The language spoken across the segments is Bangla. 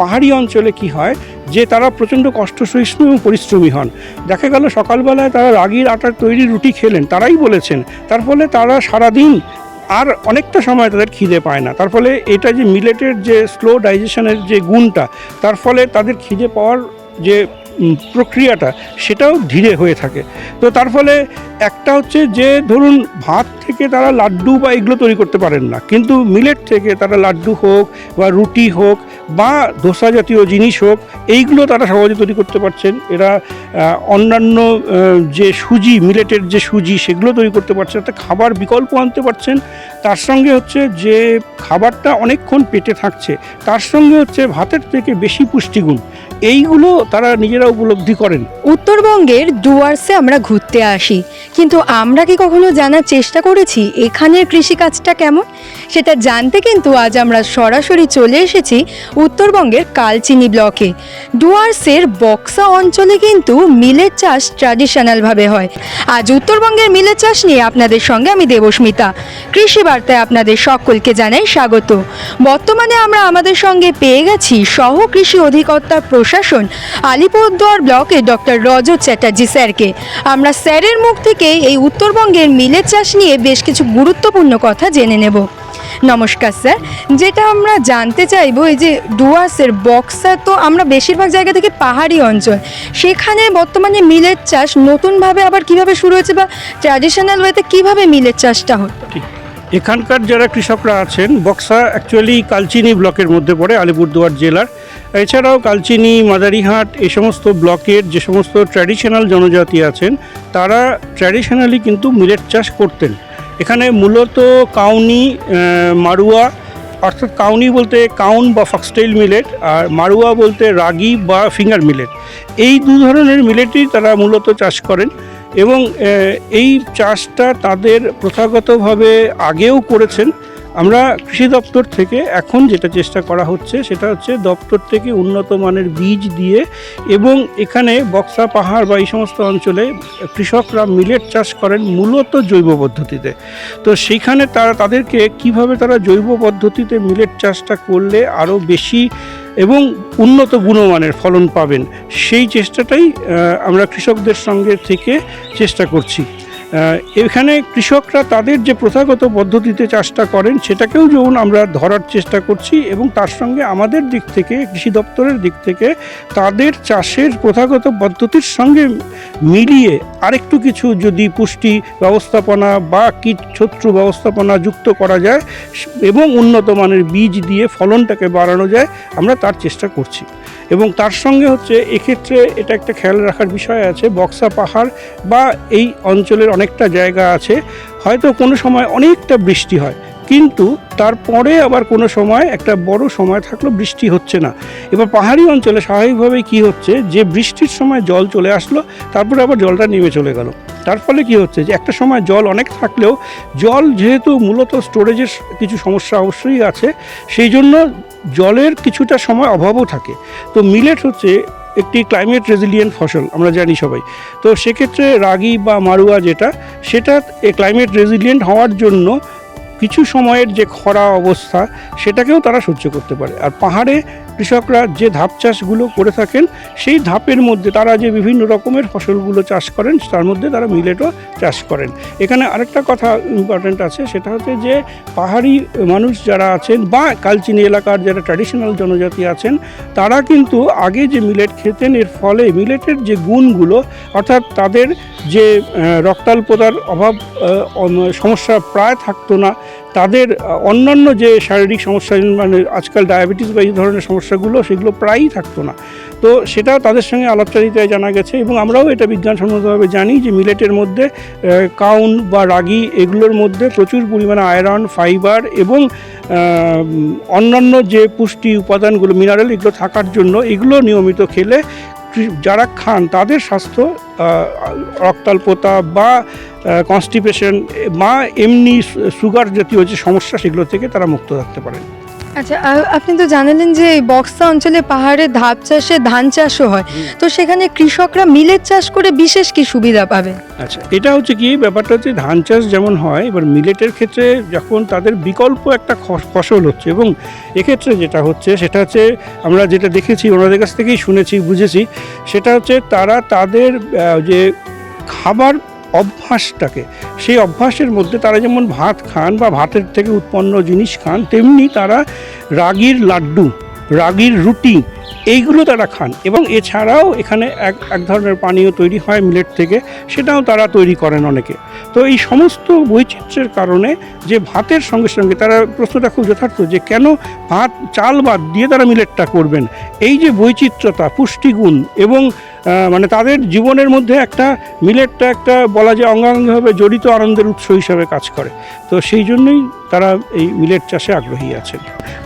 পাহাড়ি অঞ্চলে কি হয়, যে তারা প্রচণ্ড কষ্ট সহিষ্ণু এবং পরিশ্রমী হন। দেখা গেল সকালবেলায় তারা রাগির আটার তৈরি রুটি খেলেন, তারাই বলেছেন। তার ফলে তারা সারাদিন আর অনেকটা সময় তাদের খিদে পায় না। তার ফলে এটা যে মিলেটের যে স্লো ডাইজেশনের যে গুণটা, তার ফলে তাদের খিদে পাওয়ার যে প্রক্রিয়াটা সেটাও ধীরে হয়ে থাকে। তো তার ফলে একটা হচ্ছে যে, ধরুন ভাত থেকে তারা লাড্ডু বা এগুলো তৈরি করতে পারেন না। কিন্তু মিলেট থেকে তারা লাড্ডু হোক বা রুটি হোক বা ধোসা জাতীয় জিনিস হোক, এইগুলো তারা সহজে তৈরি করতে পারছেন। এরা অন্যান্য যে সুজি, মিলেটের যে সুজি, সেগুলো তৈরি করতে পারছেন। একটা খাবার বিকল্প আনতে পারছেন। তার সঙ্গে হচ্ছে যে, খাবারটা অনেকক্ষণ পেটে থাকছে। তার সঙ্গে হচ্ছে ভাতের থেকে বেশি পুষ্টিগুণ। এইগুলো তারা নিজেরা উপলব্ধি করেন। উত্তরবঙ্গের ডুয়ার্সে আমরা ঘুরতে আসি। কিন্তু আমরা কি কখনো জানার চেষ্টা করেছি এখানের কৃষিকাজটা কেমন? সেটা জানতে কিন্তু আজ আমরা সরাসরি চলে এসেছি উত্তরবঙ্গের কালচিনি ব্লকে। ডুয়ার্সের বক্সা অঞ্চলে কিন্তু মিলের চাষ ট্র্যাডিশনালভাবে হয়। আজ উত্তরবঙ্গের মিলের চাষ নিয়ে আপনাদের সঙ্গে আমি দেবস্মিতা। কৃষি বার্তায় আপনাদের সকলকে জানাই স্বাগত। বর্তমানে আমরা আমাদের সঙ্গে পেয়ে গেছি সহ কৃষি অধিকর্তা প্রশাসন আলিপুরদুয়ার ব্লকে ডক্টর রজত চ্যাটার্জি স্যারকে। আমরা স্যারের মুখ থেকে এই উত্তরবঙ্গের মিলের চাষ নিয়ে বেশ কিছু গুরুত্বপূর্ণ কথা জেনে নেব। নমস্কার স্যার, যেটা আমরা জানতে চাইব, এই যে ডুয়ার্সের বক্সা তো আমরা বেশিরভাগ জায়গা থেকে পাহাড়ি অঞ্চল। সেখানে বর্তমানে মিলের চাষ নতুনভাবে আবার কীভাবে শুরু হয়েছে বা ট্র্যাডিশনাল ওয়েতে কীভাবে মিলের চাষটা হতো এখানকার যারা কৃষকরা আছেন, বক্সা অ্যাকচুয়ালি কালচিনি ব্লকের মধ্যে পড়ে, আলিপুরদুয়ার জেলার। এছাড়াও কালচিনি, মাদারিহাট এই সমস্ত ব্লকের যে সমস্ত ট্র্যাডিশনাল জনজাতি আছেন, তারা ট্র্যাডিশনালি কিন্তু মিলেট চাষ করতেন। এখানে মূলত কাউনি মারুয়া অর্থাৎ কাউনি বলতে কাউন বা ফক্সটেইল মিলেট আর মারুয়া বলতে রাগি বা ফিঙ্গার মিলেট এই দু ধরনের মিলেটই তারা মূলত চাষ করেন। এবং এই চাষটা তাদের প্রথাগতভাবে আগেও করেছেন। আমরা কৃষি দপ্তর থেকে এখন যেটা চেষ্টা করা হচ্ছে, সেটা হচ্ছে দপ্তর থেকে উন্নত মানের বীজ দিয়ে এবং এখানে বক্সা পাহাড় বা এই সমস্ত অঞ্চলে কৃষকরা মিলেট চাষ করেন মূলত জৈব পদ্ধতিতে। তো সেইখানে তারা তাদেরকে কীভাবে তারা জৈব পদ্ধতিতে মিলেট চাষটা করলে আরও বেশি এবং উন্নত গুণমানের ফলন পাবেন। সেই চেষ্টাটাই আমরা কৃষকদের সঙ্গে থেকে চেষ্টা করছি। এখানে কৃষকরা তাদের যে প্রথাগত পদ্ধতিতে চাষটা করেন, সেটাকেও যেমন আমরা ধরার চেষ্টা করছি এবং তার সঙ্গে আমাদের দিক থেকে, কৃষি দপ্তরের দিক থেকে তাদের চাষের প্রথাগত পদ্ধতির সঙ্গে মিলিয়ে আরেকটু কিছু যদি পুষ্টি ব্যবস্থাপনা বা কীট শত্রু ব্যবস্থাপনা যুক্ত করা যায় এবং উন্নত মানের বীজ দিয়ে ফলনটাকে বাড়ানো যায়, আমরা তার চেষ্টা করছি। এবং তার সঙ্গে হচ্ছে এক্ষেত্রে এটা একটা খেয়াল রাখার বিষয় আছে, বক্সা পাহাড় বা এই অঞ্চলের অনেকটা জায়গা আছে, হয়তো কোনো সময় অনেকটা বৃষ্টি হয়, কিন্তু তারপরে আবার কোনো সময় একটা বড় সময় থাকল বৃষ্টি হচ্ছে না। এবার পাহাড়ি অঞ্চলে স্বাভাবিকভাবেই কী হচ্ছে, যে বৃষ্টির সময় জল চলে আসলো, তারপরে আবার জলটা নেমে চলে গেল। তার ফলে কী হচ্ছে যে একটা সময় জল অনেক থাকলেও, জল যেহেতু মূলত স্টোরেজের কিছু সমস্যা অবশ্যই আছে, সেই জন্য জলের কিছুটা সময় অভাবও থাকে। তো মিলেট হচ্ছে একটি ক্লাইমেট রেজিলিয়েন্ট ফসল, আমরা জানি সবাই। তো সেক্ষেত্রে রাগি বা মারুয়া যেটা, সেটা ক্লাইমেট রেজিলিয়েন্ট হওয়ার জন্য কিছু সময়ের যে খরা অবস্থা, সেটাকেও তারা সহ্য করতে পারে। আর পাহাড়ে কৃষকরা যে ধাপ চাষগুলো করে থাকেন, সেই ধাপের মধ্যে তারা যে বিভিন্ন রকমের ফসলগুলো চাষ করেন, তার মধ্যে তারা মিলেটও চাষ করেন। এখানে আরেকটা কথা ইম্পর্ট্যান্ট আছে, সেটা হচ্ছে যে পাহাড়ি মানুষ যারা আছেন বা কালচিনি এলাকার যারা ট্র্যাডিশনাল জনজাতি আছেন, তারা কিন্তু আগে যে মিলেট খেতেন, এর ফলে মিলেটের যে গুণগুলো, অর্থাৎ তাদের যে রক্তাল্পতার অভাব সমস্যা প্রায় থাকতো না, তাদের অন্যান্য যে শারীরিক সমস্যা মানে আজকাল ডায়াবেটিস বা এই ধরনের সমস্যাগুলো সেগুলো প্রায়ই থাকতো না। তো সেটাও তাদের সঙ্গে আলাপচারিতায় জানা গেছে এবং আমরাও এটা বিজ্ঞানসম্মতভাবে জানি যে মিলেটের মধ্যে কাউন বা রাগি এগুলোর মধ্যে প্রচুর পরিমাণে আয়রন, ফাইবার এবং অন্যান্য যে পুষ্টি উপাদানগুলো, মিনারেল এগুলো থাকার জন্য এগুলো নিয়মিত খেলে যারা খান তাদের স্বাস্থ্য রক্তাল্পতা বা কনস্টিপেশন বা এমনি সুগার জাতীয় যে সমস্যা সেগুলো থেকে তারা মুক্ত থাকতে পারেন। আচ্ছা আপনি তো জানালেন যে এই বক্সা অঞ্চলে পাহাড়ে ধাপ চাষে ধান চাষও হয়। তো সেখানে কৃষকরা মিলের চাষ করে বিশেষ কি সুবিধা পাবে? আচ্ছা এটা হচ্ছে কি ব্যাপারটা হচ্ছে ধান চাষ যেমন হয় এবার মিলেটের ক্ষেত্রে যখন তাদের বিকল্প একটা ফসল হচ্ছে এবং এক্ষেত্রে যেটা হচ্ছে সেটা হচ্ছে আমরা যেটা দেখেছি ওনাদের কাছ থেকেই শুনেছি বুঝেছি সেটা হচ্ছে তারা তাদের যে খাবার অভ্যাসটাকে, সেই অভ্যাসের মধ্যে তারা যেমন ভাত খান বা ভাতের থেকে উৎপন্ন জিনিস খান, তেমনি তারা রাগির লাড্ডু, রাগির রুটি, এইগুলো তারা খান। এবং এছাড়াও এখানে এক এক ধরনের পানীয় তৈরি হয় মিলেট থেকে, সেটাও তারা তৈরি করেন অনেকে। তো এই সমস্ত বৈচিত্র্যের কারণে যে ভাতের সঙ্গে সঙ্গে তারা প্রশ্নটা খুব যথার্থ যে কেন ভাত, চাল বাদ দিয়ে তারা মিলেটটা করবেন? এই যে বৈচিত্র্যতা, পুষ্টিগুণ এবং মানে তাদের জীবনের মধ্যে একটা মিলেটটা একটা বলা যায় অঙ্গাঙ্গিভাবে জড়িত আনন্দের উৎস হিসাবে কাজ করে। তো সেই জন্যই তারা এই মিলেট চাষে আগ্রহী আছেন।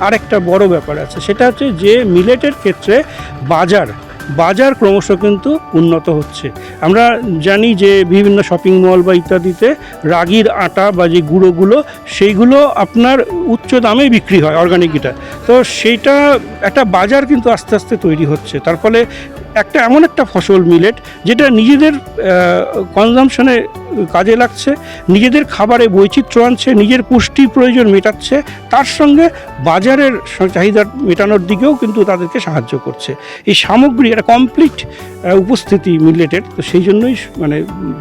আর একটা বড় ব্যাপার আছে, সেটা হচ্ছে যে মিলেটের ক্ষেত্রে বাজার বাজার ক্রমশ কিন্তু উন্নত হচ্ছে। আমরা জানি যে বিভিন্ন শপিং মল বা ইত্যাদিতে রাগির আটা বা যে গুঁড়োগুলো, সেইগুলো আপনার উচ্চ দামে বিক্রি হয় অর্গানিক তো সেইটা একটা বাজার কিন্তু আস্তে আস্তে তৈরি হচ্ছে। তার ফলে একটা এমন একটা ফসল মিলেট যেটা নিজেদের কনজামশনে কাজে লাগছে নিজেদের খাবারে বৈচিত্র্য আনছে নিজের পুষ্টি প্রয়োজন মেটাচ্ছে তার সঙ্গে বাজারের চাহিদা মেটানোর দিকেও কিন্তু তাদেরকে সাহায্য করছে। এই সামগ্রী একটা কমপ্লিট উপস্থিতি মিলেটের তো সেই জন্যই মানে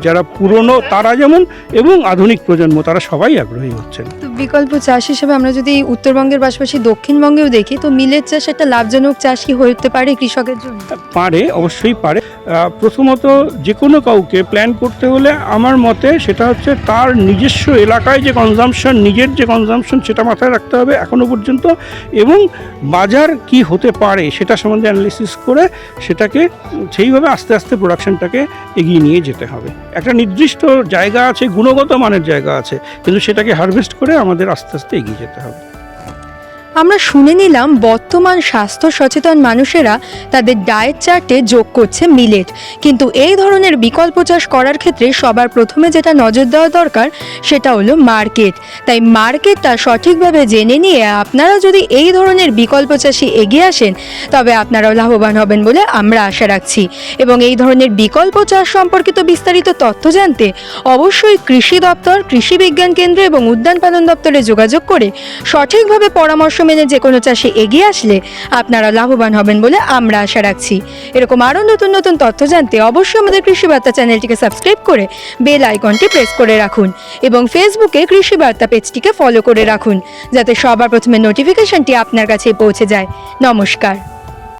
যারা পুরনো তারা যেমন এবং আধুনিক প্রজন্ম তারা সবাই আগ্রহী হচ্ছেন। তো বিকল্প চাষ হিসেবে আমরা যদি উত্তরবঙ্গের পাশাপাশি দক্ষিণবঙ্গেও দেখি তো মিলেট চাষ একটা লাভজনক চাষ কি হতে পারে কৃষকের জন্য? পারে অবশ্যই পারে। প্রথমত যে কোনো কাউকে প্ল্যান করতে হলে আমার মতে সেটা হচ্ছে তার নিজস্ব এলাকায় যে কনজামশন নিজের যে কনজামশন সেটা মাথায় রাখতে হবে এখনও পর্যন্ত এবং বাজার কি হতে পারে সেটা সম্বন্ধে অ্যানালিসিস করে সেটাকে সেইভাবে আস্তে আস্তে প্রোডাকশনটাকে এগিয়ে নিয়ে যেতে হবে। একটা নির্দিষ্ট জায়গা আছে, গুণগত মানের জায়গা আছে, কিন্তু সেটাকে হারভেস্ট করে আমাদের আস্তে আস্তে এগিয়ে যেতে হবে। আমরা শুনে নিলাম বর্তমান স্বাস্থ্য সচেতন মানুষেরা তাদের ডায়েট চার্টে যোগ করছে মিলেট। কিন্তু এই ধরনের বিকল্প চাষ করার ক্ষেত্রে সবার প্রথমে যেটা নজর দেওয়া দরকার, সেটা হলো মার্কেট। তাই মার্কেটটা সঠিকভাবে জেনে নিয়ে আপনারা যদি এই ধরনের বিকল্প চাষে এগিয়ে আসেন, তবে আপনারাও লাভবান হবেন বলে আমরা আশা রাখছি। এবং এই ধরনের বিকল্প চাষ সম্পর্কিত বিস্তারিত তথ্য জানতে অবশ্যই কৃষি দপ্তর, কৃষি বিজ্ঞান কেন্দ্র এবং উদ্যান পালন দপ্তরে যোগাযোগ করে সঠিকভাবে পরামর্শ মেনে যে কোনো চাষে এগিয়ে আসলে আপনারা লাভবান হবেন বলে আমরা আশা রাখছি। এরকম আরও নতুন নতুন তথ্য জানতে অবশ্যই আমাদের কৃষি বার্তা চ্যানেলটিকে সাবস্ক্রাইব করে বেল আইকনটি প্রেস করে রাখুন এবং ফেসবুকে কৃষি বার্তা পেজটিকে ফলো করে রাখুন, যাতে সবার প্রথমে নোটিফিকেশনটি আপনার কাছে পৌঁছে যায়। নমস্কার।